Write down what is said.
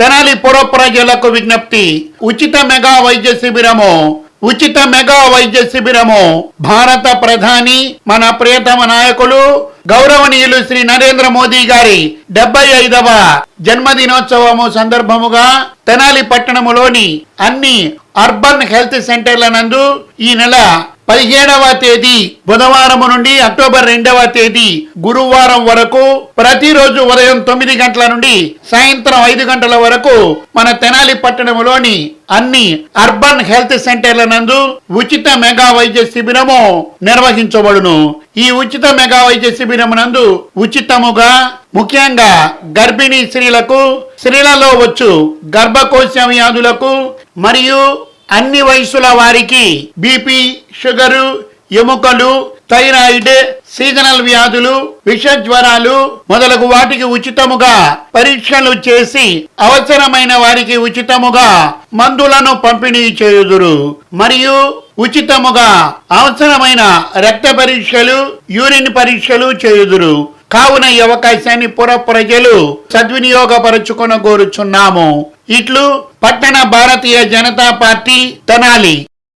తెనాలి పుర ప్రజలకు విజ్ఞప్తి ఉచిత మెగా వైద్య శిబిరము ఉచిత మెగా వైద్య శిబిరము. భారత ప్రధాని మన ప్రియతమ నాయకులు గౌరవనీయులు శ్రీ నరేంద్ర మోదీ గారి డెబ్బై ఐదవ జన్మదినోత్సవము సందర్భముగా తెనాలి పట్టణములోని అన్ని అర్బన్ హెల్త్ సెంటర్ల నందు ఈ నెల పదిహేడవ తేదీ బుధవారం నుండి అక్టోబర్ రెండవ తేదీ గురువారం వరకు ప్రతిరోజు ఉదయం తొమ్మిది గంటల నుండి సాయంత్రం ఐదు గంటల వరకు మన తెనాలి పట్టణంలోని అన్ని అర్బన్ హెల్త్ సెంటర్ల నందు ఉచిత మెగా వైద్య శిబిరము నిర్వహించబడును. ఈ ఉచిత మెగా వైద్య శిబిరం నందు ఉచితముగా ముఖ్యంగా గర్భిణీ స్త్రీలకు స్త్రీలలో వచ్చు గర్భకోశ వ్యాధులకు మరియు అన్ని వయసుల వారికి బీపీ షుగరు ఎముకలు థైరాయిడ్ సీజనల్ వ్యాధులు విష జ్వరాలు మొదలగు వాటికి ఉచితముగా పరీక్షలు చేసి అవసరమైన వారికి ఉచితముగా మందులను పంపిణీ చేయుదురు. మరియు ఉచితముగా అవసరమైన రక్త పరీక్షలు యూరిన్ పరీక్షలు చేయుదురు. కావున ఈ అవకాశాన్ని పుర ప్రజలు సద్వినియోగపరచుకొన కోరుచున్నాము ఇట్లు పట్టణ భారతీయ జనతా పార్టీ తెనాలి.